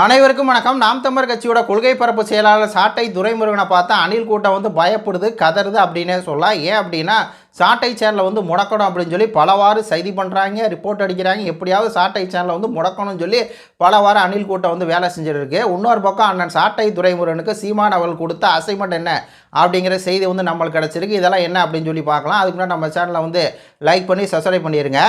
அனைவருக்கும் வணக்கம். நாம் தமிழர் கட்சியோட கொள்கை பரப்பு செயலாளர் சாட்டை துரைமுருகனை பார்த்தா அணில் கூட்டம் வந்து பயப்படுது கதறுது அப்படின்னே சொல்லலாம். ஏன் அப்படின்னா சாட்டை சேனலை வந்து முடக்கணும் அப்படின்னு சொல்லி பலவாறு செய்தி பண்ணுறாங்க ரிப்போர்ட் அடிக்கிறாங்க. எப்படியாவது சாட்டை சேனலை வந்து முடக்கணும்னு சொல்லி பலவாறு அணில் கூட்டம் வந்து வேலை செஞ்சிருக்கு இன்னொரு பக்கம் அண்ணன் சாட்டை துறைமுருகனுக்கு சீமான் அவள் கொடுத்த அசைன்மெண்ட் என்ன அப்படிங்கிற செய்தி வந்து நம்மளுக்கு கிடச்சிருக்கு. இதெல்லாம் என்ன அப்படின்னு சொல்லி பார்க்கலாம். அதுக்கு முன்னாடி நம்ம சேனலை வந்து லைக் பண்ணி சப்ஸ்கிரைப் பண்ணிடுங்க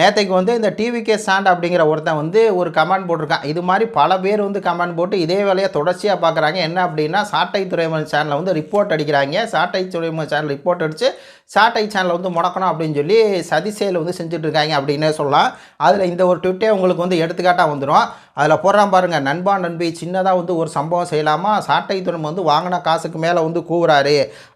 நேற்றுக்கு வந்து இந்த டிவிகே சாண்ட் அப்படிங்கிற ஒருத்தன் வந்து ஒரு கமெண்ட் போட்டிருக்கான். இது மாதிரி பல பேர் வந்து கமெண்ட் போட்டு இதே வேலையை தொடர்ச்சியாக பார்க்குறாங்க. என்ன அப்படின்னா சாட்டை துறைமுகன் சேனலை வந்து ரிப்போர்ட் அடிக்கிறாங்க. சாட்டை துறைமுக சேனல் ரிப்போர்ட் அடித்து சாட்டை சேனலை வந்து முடக்கணும் அப்படின்னு சொல்லி சதி செயல் வந்து செஞ்சுட்டு இருக்காங்க அப்படின்னே சொல்லலாம். அதில் இந்த ஒரு ட்விட்டே உங்களுக்கு வந்து எடுத்துக்காட்டாக வந்துடும் அதில் போடுறான் பாருங்கள் நண்பா நண்பி சின்னதாக வந்து ஒரு சம்பவம் செய்யலாமா? சாட்டை துணம் வந்து வாங்கின காசுக்கு மேலே வந்து கூவுறாரு.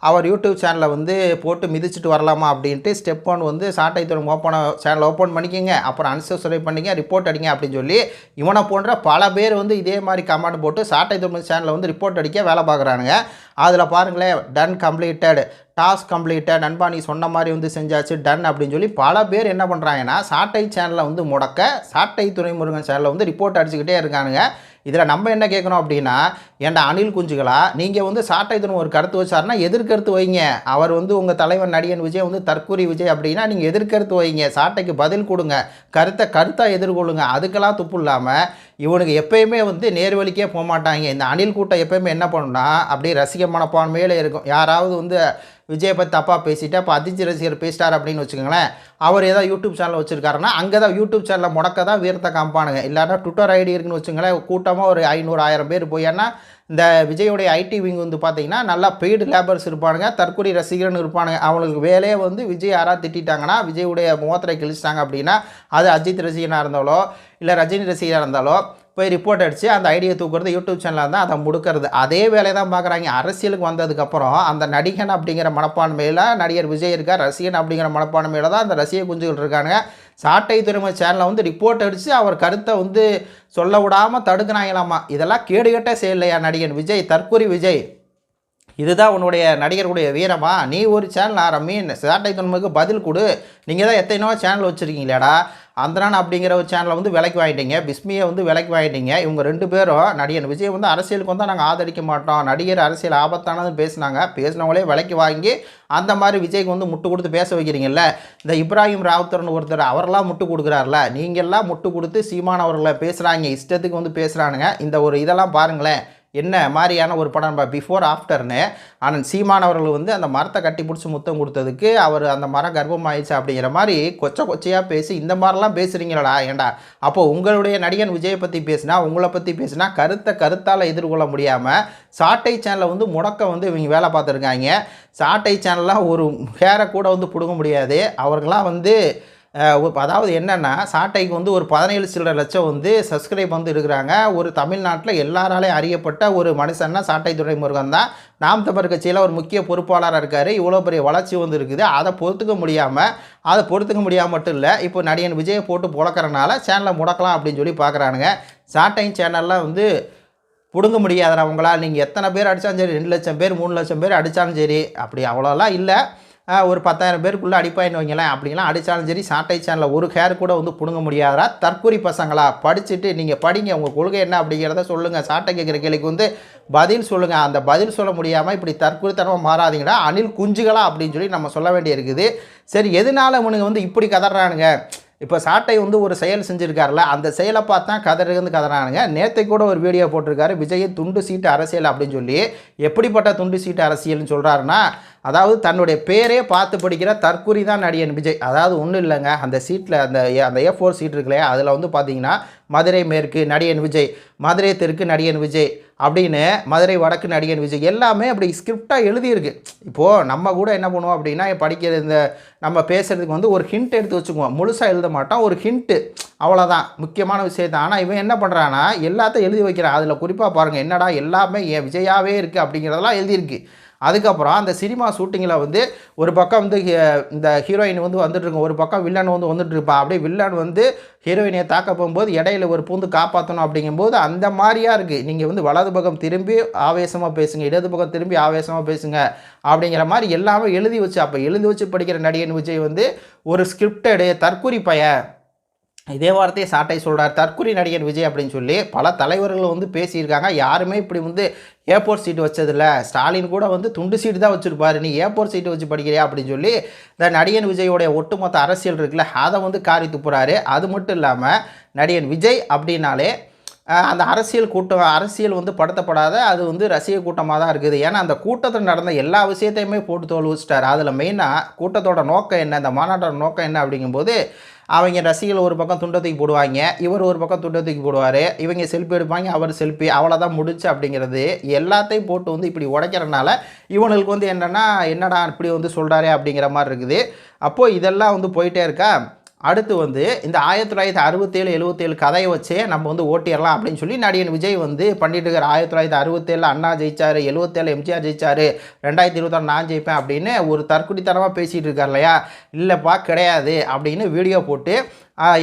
அவர் யூடியூப் சேனலை வந்து போட்டு மிதிச்சிட்டு வரலாமா அப்படின்ட்டு ஸ்டெப் ஒன் வந்து சாட்டை துணம் ஓப்பன் சேனலை ஓப்பன் பண்ணிக்கோங்க. அப்புறம் அன்சப்ஸ்கிரைப் பண்ணிங்க ரிப்போர்ட் அடிங்க அப்படின்னு சொல்லி இவனை போன்ற பல பேர் வந்து இதே மாதிரி கமெண்ட் போட்டு சாட்டை துணம் சேனலை வந்து ரிப்போர்ட் அடிக்க வேலை பார்க்குறானுங்க. அதில் பாருங்களேன் டன் கம்ப்ளீட்டட் டாஸ்க் கம்ப்ளீட்டட் நண்பா நீ சொன்ன மாதிரி வந்து செஞ்சாச்சு டன் அப்படின்னு சொல்லி பல பேர் என்ன பண்ணுறாங்கன்னா சாட்டை சேனலை வந்து முடக்க சாட்டை துறைமுருகன் சேனலில் வந்து ரிப்போர்ட் அடிச்சுக்கிட்டே இருக்கானுங்க. இதில் நம்ம என்ன கேட்குறோம் அப்படின்னா ஏண்டா அணில் குஞ்சுகளா? நீங்கள் வந்து சாட்டை ஒரு கருத்து வச்சாருன்னா எதிர்கருத்து வைங்க. அவர் வந்து உங்கள் தலைவன் நடிகன் விஜய் வந்து தற்கூரி விஜய் அப்படின்னா நீங்கள் எதிர்கருத்து வைங்க. சாட்டைக்கு பதில் கொடுங்க. கருத்தை கருத்தாக எதிர்கொள்ளுங்க. அதுக்கெல்லாம் துப்பு இல்லாமல் இவனுக்கு எப்பயுமே வந்து நேர்வழிக்கே போக மாட்டாங்க இந்த அணில் கூட்டம் எப்பயுமே என்ன பண்ணுன்னா அப்படியே ரசிக மனப்பான்மையில் இருக்கும். யாராவது வந்து விஜயை பற்றி தப்பாக பேசிட்டு அப்போ அதிர்ச்சி ரசிகர் பேசிட்டார் அப்படின்னு வச்சுக்கோங்களேன். அவர் ஏதாவது யூடியூப் சேனல் வச்சுருக்காருன்னா அங்கே தான் யூடியூப் சேனலில் முடக்க தான் வீரத்தை காமிப்பானுங்க. இல்லாட்டா ட்விட்டர் ஐடி இருக்குன்னு வச்சுங்களேன் கூட்டமாக ஒரு ஐநூறு ஆயிரம் பேர் போய் ஏன்னா இந்த விஜயோடைய ஐடி விங் வந்து பார்த்தீங்கன்னா நல்லா பெய்டு லேபர்ஸ் இருப்பானுங்க தற்கொலை ரசிகர்னு இருப்பானுங்க. அவங்களுக்கு வேலையே வந்து விஜய் யாராவது திட்டாங்கன்னா விஜயுடைய முகத்திரை கிழிச்சிட்டாங்க அப்படின்னா அது அஜித் ரசிகனாக இருந்தாலோ இல்லை ரஜினி ரசிகராக இருந்தாலோ போய் ரிப்போர்ட் அடித்து அந்த ஐடியை தூக்குறது யூடியூப் சேனலில் தான் அதை முடுக்கிறது. அதே வேலையை தான் பார்க்குறாங்க அரசியலுக்கு வந்ததுக்கப்புறம் அந்த நடிகன் அப்படிங்கிற மனப்பான்மையில் நடிகர் விஜய் இருக்கார் ரசிகன் அப்படிங்கிற மனப்பான்மையில் தான் அந்த ரசிக குஞ்சுகள் இருக்காங்க சாட்டை துறைமுக சேனலை வந்து ரிப்போர்ட் அடித்து அவர் கருத்தை வந்து சொல்ல விடாமல் தடுக்கிறாங்களாமா இதெல்லாம் கேடுகட்ட இல்லையா நடிகன் விஜய்? தற்கொலை விஜய். இதுதான் உன்னுடைய நடிகர்களுடைய வீரமா? நீ ஒரு சேனல் ஆரம்பி சாட்டை தொன்மைக்கு பதில் கொடு. நீங்கள் தான் எத்தனையோ சேனல் வச்சுருக்கீங்களாடா. அந்தரான் அப்படிங்கிற ஒரு சேனலை வந்து விலைக்கு வாங்கிட்டீங்க. பிஸ்மியை வந்து விலைக்கு வாங்கிட்டீங்க. இவங்க ரெண்டு பேரும் நடிகன் விஜய் வந்து அரசியலுக்கு வந்தால் நாங்கள் ஆதரிக்க மாட்டோம். நடிகர் அரசியல் ஆபத்தானதுன்னு பேசினாங்க. பேசினவங்களே விலைக்கு வாங்கி அந்த மாதிரி விஜய்க்கு வந்து முட்டு கொடுத்து பேச வைக்கிறீங்கல்ல. இந்த இப்ராஹிம் ராவுத்தர்னு ஒருத்தர் அவரெல்லாம் முட்டு கொடுக்குறாருல. நீங்கள்லாம் முட்டு கொடுத்து சீமான் அவர்களை பேசுகிறாங்க இஷ்டத்துக்கு வந்து பேசுகிறானுங்க இந்த ஒரு இதெல்லாம் பாருங்களேன். என்ன மாதிரியான ஒரு படம் நம்ம பிஃபோர் ஆஃப்டர்னு ஆனால் சீமான் அவர்கள் வந்து அந்த மரத்தை கட்டி பிடிச்சி முத்தம் கொடுத்ததுக்கு அவர் அந்த மரம் கர்ப்பமாயிடுச்சு அப்படிங்கிற மாதிரி கொச்சை கொச்சையாக பேசி இந்த மாதிரிலாம் பேசுகிறீங்களடா ஏண்டா? அப்போது உங்களுடைய நடிகன் விஜயை பற்றி பேசினா உங்களை பற்றி பேசினா கருத்தை கருத்தால் எதிர்கொள்ள முடியாமல் சாட்டை சேனலை வந்து முடக்க வந்து இவங்க வேலை பார்த்துருக்காங்க. சாட்டை சேனல்லாம் ஒரு ஹேரை கூட வந்து பிடுங்க முடியாது. அவர்களாம் வந்து அதாவது என்னென்னா சாட்டைக்கு வந்து ஒரு பதினேழு சில்லரை லட்சம் வந்து சப்ஸ்கிரைப் வந்து இருக்கிறாங்க. ஒரு தமிழ்நாட்டில் எல்லாராலையும் அறியப்பட்ட ஒரு மனுஷன்னா சாட்டை துறைமுருகன் தான். நாம் தமிழர் கட்சியில் ஒரு முக்கிய பொறுப்பாளராக இருக்கார். இவ்வளோ பெரிய வளர்ச்சி வந்து இருக்குது. அதை பொறுத்துக்க முடியாமல் அதை பொறுத்துக்க முடியாமல் மட்டும் இல்லை இப்போ நடிகன் விஜயை போட்டு புழக்கிறனால சேனலை முடக்கலாம் அப்படின்னு சொல்லி பார்க்குறானுங்க சாட்டை சேனல்லாம் வந்து பிடுங்க முடியாதவங்களா? அவங்களால் நீங்கள் எத்தனை பேர் அடித்தாலும் சரி ரெண்டு லட்சம் பேர் மூணு லட்சம் பேர் அடித்தாலும் சரி அப்படி அவ்வளோலாம் இல்லை. ஒரு பத்தாயிரம் பேருக்குள்ளே அடிப்பாயின்னு வைங்களேன் அப்படிலாம் அடித்தாலும் சரி சாட்டை சேனலில் ஒரு ஹேர் கூட வந்து பிடுங்க முடியாதா தற்கொலை பசங்களா படிச்சுட்டு நீங்கள் படிங்க உங்கள் கொள்கை என்ன அப்படிங்கிறத சொல்லுங்கள் சாட்டை கேட்குற கேள்விக்கு வந்து பதில் சொல்லுங்கள் அந்த பதில் சொல்ல முடியாமல் இப்படி தற்கொலைத்தனமாக மாறாதீங்கன்னா அணில் குஞ்சுகளா அப்படின்னு சொல்லி நம்ம சொல்ல வேண்டியிருக்குது. சரி எதனால இவனுங்க வந்து இப்படி கதறானுங்க? இப்போ சாட்டை வந்து ஒரு செயல் செஞ்சுருக்காருல அந்த செயலை பார்த்தா கதறிருந்து கதறானுங்க. நேற்றை கூட ஒரு வீடியோ போட்டிருக்காரு விஜய் துண்டு சீட்டு அரசியல் அப்படின்னு சொல்லி. எப்படிப்பட்ட துண்டு சீட்டு அரசியல்னு சொல்கிறாருன்னா அதாவது தன்னுடைய பேரே பார்த்து படிக்கிற தற்குறி தான் நடிகன் விஜய். அதாவது ஒன்றும் இல்லைங்க. அந்த சீட்டில் அந்த ஏ- அந்த ஏ ஃபோர் சீட் இருக்குல்லையா? அதில் வந்து பார்த்தீங்கன்னா மதுரை மேற்கு நடிகன் விஜய் மதுரை தெற்கு நடிகன் விஜய் அப்படின்னு மதுரை வடக்கு நடிகன் விஜய் எல்லாமே அப்படி ஸ்கிரிப்டாக எழுதியிருக்கு. இப்போது நம்ம கூட என்ன பண்ணுவோம் அப்படின்னா படிக்கிற இந்த நம்ம பேசுகிறதுக்கு வந்து ஒரு ஹிண்ட் எடுத்து வச்சுக்குவோம். முழுசாக எழுத மாட்டோம். ஒரு ஹிண்ட்டு அவ்வளோதான் முக்கியமான விஷயத்தான் ஆனால் இவன் என்ன பண்ணுறான்னா எல்லாத்தையும் எழுதி வைக்கிறான். அதில் குறிப்பாக பாருங்கள் என்னடா எல்லாமே என் விஜயாவே இருக்குது அப்படிங்கிறதெல்லாம் எழுதியிருக்கு. அதுக்கப்புறம் அந்த சினிமா ஷூட்டிங்கில் வந்து ஒரு பக்கம் வந்து இந்த ஹீரோயின் வந்து வந்துட்டுருக்கும் ஒரு பக்கம் வில்லன் வந்து வந்துட்டுருப்பான் அப்படியே வில்லன் வந்து ஹீரோயினை தாக்க போகும்போது இடையில ஒரு பூந்து காப்பாற்றணும் அப்படிங்கும்போது அந்த மாதிரியா இருக்குது நீங்கள் வந்து வலது பக்கம் திரும்பி ஆவேசமாக பேசுங்க இடது பக்கம் திரும்பி ஆவேசமாக பேசுங்க அப்படிங்கிற மாதிரி எல்லாமே எழுதி வச்சு அப்போ எழுதி வச்சு படிக்கிற நடிகன் விஜய் வந்து ஒரு ஸ்கிரிப்டடு தற்கூரி பையன். இதே வார்த்தையை சாட்டை சொல்கிறார் தற்குறி நடிகர் விஜய் அப்படின்னு சொல்லி பல தலைவர்கள் வந்து பேசியிருக்காங்க. யாருமே இப்படி வந்து ஏர்போர்ட் சீட்டு வச்சதில்ல. ஸ்டாலின் கூட வந்து துண்டு சீட்டு தான் வச்சுருப்பாரு. நீ ஏர்போர்ட் சீட்டு வச்சு படிக்கிறியா அப்படின்னு சொல்லி இந்த நடிகன் விஜயோடைய ஒட்டுமொத்த அரசியல் இருக்குல்ல அதை வந்து காரி துப்புறாரு. அது மட்டும் இல்லாமல் நடிகன் விஜய் அப்படின்னாலே அந்த அரசியல் கூட்டம் அரசியல் வந்து படுத்தப்படாத அது வந்து ரசிக கூட்டமாக தான் இருக்குது. ஏன்னா அந்த கூட்டத்தில் நடந்த எல்லா விஷயத்தையுமே போட்டு தோல் வச்சிட்டார் அதில் மெயினாக கூட்டத்தோட நோக்கம் என்ன? இந்த மாநாட்டோட நோக்கம் என்ன அப்படிங்கும்போது அவங்க ரசிகர்கள் ஒரு பக்கம் துண்டை தூக்கி போடுவாங்க இவர் ஒரு பக்கம் துண்டை தூக்கி போடுவார். இவங்க செல்ஃபி எடுப்பாங்க அவர் செல்ஃபி அவ்வளோதான் முடிச்சு அப்படிங்கிறது எல்லாத்தையும் போட்டு வந்து இப்படி உடைக்கிறனால இவனுக்கு வந்து என்னென்னா என்னடா இப்படி வந்து சொல்கிறாரே அப்படிங்கிற மாதிரி இருக்குது. அப்போது இதெல்லாம் வந்து போயிட்டே இருக்கா? அடுத்து வந்து இந்த ஆயிரத்தி தொள்ளாயிரத்தி அறுபத்தேழு எழுபத்தேழு கதையை வச்சே நம்ம வந்து ஓட்டிடலாம் அப்படின்னு சொல்லி நடிகன் விஜய் வந்து பண்ணிட்டு இருக்கார். ஆயிரத்தி தொள்ளாயிரத்தி அறுபத்தேழு அண்ணா ஜெயிச்சாரு எழுபத்தேழு எம்ஜிஆர் ஜெயிச்சாரு ரெண்டாயிரத்தி இருபத்தாறு நான் ஜெயிப்பேன் அப்படின்னு ஒரு தற்குடித்தனமாக பேசிகிட்டு இருக்கார் இல்லையா? இல்லைப்பா கிடையாது அப்படின்னு வீடியோ போட்டு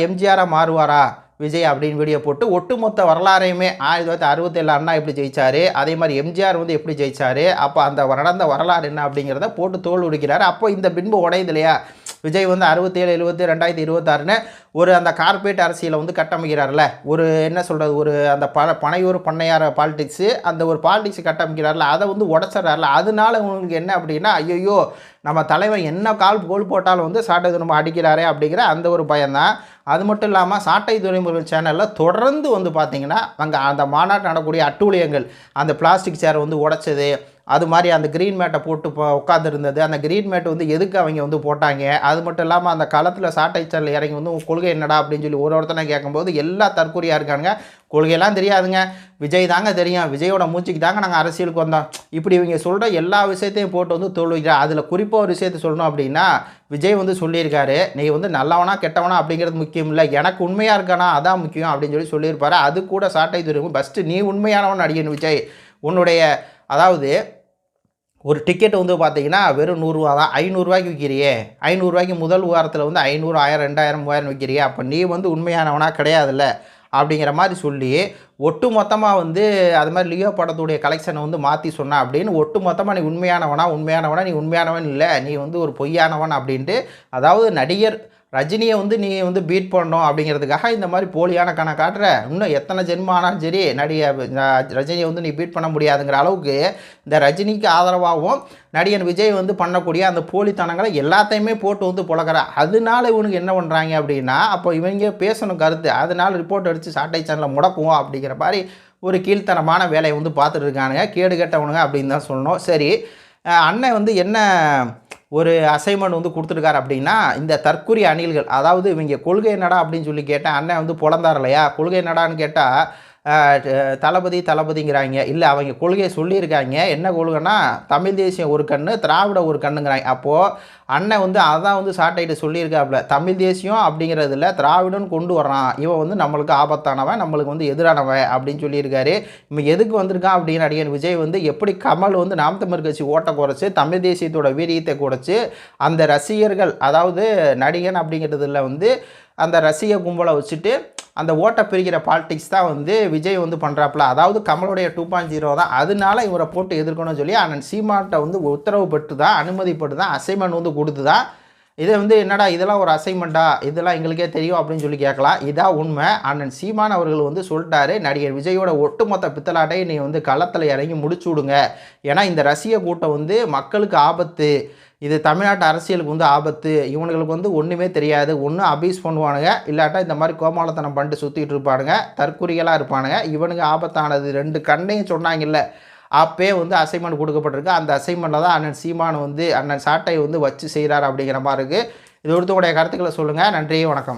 எம்ஜிஆராக மாறுவாரா விஜய்? அப்படின்னு வீடியோ போட்டு ஒட்டுமொத்த வரலாறையுமே ஆயிரத்தி தொள்ளாயிரத்தி அறுபத்தேழு அண்ணா எப்படி ஜெயிச்சாரு அதே மாதிரி எம்ஜிஆர் வந்து எப்படி ஜெயிச்சாரு அப்போ அந்த நடந்த வரலாறு என்ன அப்படிங்கிறத போட்டு தோல் உடிக்கிறார். அப்போ இந்த பின்பு உடையுது இல்லையா? விஜய் வந்து அறுபத்தேழு எழுபத்தி ரெண்டாயிரத்தி இருபத்தாறுன்னு ஒரு அந்த கார்பரேட் அரசியலை வந்து கட்டமைக்கிறார்ல ஒரு என்ன சொல்கிறது ஒரு அந்த ப பனையூர் பண்ணையார பாலிடிக்ஸு அந்த ஒரு பாலிடிக்ஸ் கட்டமைக்கிறார்ல அதை வந்து உடச்சிட்றாருல அதனால உங்களுக்கு என்ன அப்படின்னா ஐயோ நம்ம தலைவன் என்ன கால் கோல் போட்டாலும் வந்து சாட்டை துரும்ப அடிக்கிறாரே அப்படிங்கிற அந்த ஒரு பயம்தான். அது மட்டும் இல்லாமல் சாட்டை துறைமுருகன் சேனலில் தொடர்ந்து வந்து பார்த்திங்கன்னா அங்கே அந்த மாநாட்டு நடக்கூடிய அட்டூழியங்கள் அந்த பிளாஸ்டிக் சேரை வந்து உடைச்சது அது மாதிரி அந்த க்ரீன் மேட்டை போட்டு உட்காந்துருந்தது அந்த க்ரீன் மேட் வந்து எதுக்கு அவங்க வந்து போட்டாங்க? அது மட்டும் இல்லாமல் அந்த களத்தில் சாட்டை சேனல் இறங்கி வந்து உன் கொள்கை என்னடா அப்படின்னு சொல்லி ஒரு ஒருத்தனை கேட்கும்போது எல்லா தற்கொலையாக இருக்காங்க கொள்கையெல்லாம் தெரியாதுங்க. விஜய் தாங்க தெரியும். விஜயோட மூச்சுக்கு தாங்க நாங்கள் அரசியலுக்கு வந்தோம். இப்படி இவங்க சொல்கிற எல்லா விஷயத்தையும் போட்டு வந்து தோல்விக்கிறா அதில் குறிப்பாக ஒரு விஷயத்தை சொல்லணும் அப்படின்னா விஜய் வந்து சொல்லியிருக்காரு நீ வந்து நல்லவனா கெட்டவனா அப்படிங்கிறது முக்கியம் இல்லை. எனக்கு உண்மையாக இருக்கானா அதான் முக்கியம் அப்படின்னு சொல்லி சொல்லியிருப்பாரு. அது கூட சாட்டை துறைமுகம் ஃபஸ்ட்டு நீ உண்மையானவன் நடிகன் விஜய். உன்னுடைய அதாவது ஒரு டிக்கெட் வந்து பார்த்தீங்கன்னா வெறும் நூறுரூவா தான். ஐநூறுரூவாய்க்கு விற்கிறியே ஐநூறுரூவாய்க்கு முதல் வாரத்தில் வந்து ஐநூறு ஆயிரம் ரெண்டாயிரம் மூவாயிரம் விற்கிறியே அப்போ நீ வந்து உண்மையானவனா கிடையாதுல்ல. அப்படிங்கிற மாதிரி சொல்லி ஒட்டு மொத்தமாக வந்து அது மாதிரி லியோ படத்துடைய கலெக்ஷனை வந்து மாற்றி சொன்னா அப்படின்னு ஒட்டு மொத்தமாக நீ உண்மையானவனா உண்மையானவனா நீ உண்மையானவன் இல்லை நீ வந்து ஒரு பொய்யானவன் அப்படின்ட்டு அதாவது நடிகர் ரஜினியை வந்து நீ வந்து பீட் பண்ணணும் அப்படிங்கிறதுக்காக இந்த மாதிரி போலியான கணக்கு காட்டுற. இன்னும் எத்தனை ஜென்மம் ஆனாலும் சரி நடிகை ரஜினியை வந்து நீ பீட் பண்ண முடியாதுங்கிற அளவுக்கு இந்த ரஜினிக்கு ஆதரவாகவும் நடிகன் விஜய் வந்து பண்ணக்கூடிய அந்த போலித்தனங்களை எல்லாத்தையுமே போட்டு வந்து புழக்கிற அதனால இவனுக்கு என்ன பண்ணுறாங்க அப்படின்னா அப்போ இவங்க பேசணும் கருத்து. அதனால் ரிப்போர்ட் அடித்து சாட்டை சேனலில் முடக்குவோம் அப்படிங்கிற மாதிரி ஒரு கீழ்த்தனமான வேலையை வந்து பார்த்துட்டு இருக்கானுங்க. கேடு கெட்டவனுங்க அப்படின்னு தான் சொல்லணும். சரி அண்ணன் வந்து என்ன ஒரு அசைன்மெண்ட் வந்து கொடுத்துருக்காரு அப்படின்னா இந்த தற்குறி அணில்கள் அதாவது இவங்க கொள்கை என்னடா அப்படின்னு சொல்லி கேட்டேன் அண்ணன் வந்து பிறந்தார் இல்லையா? கொள்கை என்னடான்னு கேட்டால் தளபதி தளபதிங்கிறாங்க. இல்லை அவங்க கொள்கையை சொல்லியிருக்காங்க. என்ன கொள்கைன்னா தமிழ் தேசியம் ஒரு கண்ணு திராவிட ஒரு கண்ணுங்கிறாங்க. அப்போது அண்ணன் வந்து அதான் வந்து சாட்டைட்டு சொல்லியிருக்காப்புல. தமிழ் தேசியம் அப்படிங்கிறதுல திராவிடன் கொண்டு வர்றான். இவன் வந்து நம்மளுக்கு ஆபத்தானவன் நம்மளுக்கு வந்து எதிரானவன் அப்படின்னு சொல்லியிருக்காரு. இவன் எதுக்கு வந்திருக்கான் அப்படின்னு நடிகன் விஜய் வந்து எப்படி கமல் வந்து நாம் தமிழ் கட்சி ஓட்டை குறைச்சி தமிழ் தேசியத்தோட வீரியத்தை குறைச்சி அந்த ரசிகர்கள் அதாவது நடிகன் அப்படிங்கிறதுல வந்து அந்த ரசிக கும்பலை வச்சுட்டு அந்த ஓட்டை பிரிக்கிற பாலிடிக்ஸ் தான் வந்து விஜய் வந்து பண்ணுறாப்புல அதாவது கமலுடைய டூ பாயிண்ட் ஜீரோ தான். அதனால இவரை போட்டு எதிர்க்கணும்னு சொல்லி அண்ணன் சீமான்ட்ட வந்து உத்தரவு பெற்று தான் அனுமதிப்பட்டு தான் அசைன்மெண்ட் வந்து கொடுத்து தான் இதை வந்து என்னடா இதெல்லாம் ஒரு அசைன்மெண்ட்டா இதெல்லாம் எங்களுக்கே தெரியும் அப்படின்னு சொல்லி கேட்கலாம். இதான் உண்மை. அண்ணன் சீமான் அவர்கள் வந்து சொல்லிட்டாரு நடிகர் விஜயோட ஒட்டுமொத்த பித்தலாட்டையை நீ வந்து களத்தில் இறங்கி முடிச்சு விடுங்க. ஏன்னா இந்த ரசிக கூட்டம் வந்து மக்களுக்கு ஆபத்து. இது தமிழ்நாட்டு அரசியலுக்கு வந்து ஆபத்து. இவனுங்களுக்கு வந்து ஒன்றுமே தெரியாது. ஒன்று அபியூஸ் பண்ணுவானுங்க. இல்லாட்டா இந்த மாதிரி கோமாளத்தனம் பண்ணிட்டு சுற்றிட்டு இருப்பானுங்க. தற்குறிகளாக இருப்பானுங்க. இவனுங்க ஆபத்தானது. ரெண்டு கண்ணையும் சொன்னாங்கல்ல. அப்பே வந்து அசைன்மெண்ட் கொடுக்கப்பட்டிருக்கு. அந்த அசைன்மெண்ட்டில் தான் அண்ணன் சீமான் வந்து அண்ணன் சாட்டை வந்து வச்சு செய்கிறார் அப்படிங்கிற மாதிரி இருக்குது இது ஒருத்தவங்களுடைய கருத்துக்களை சொல்லுங்கள் நன்றி வணக்கம்.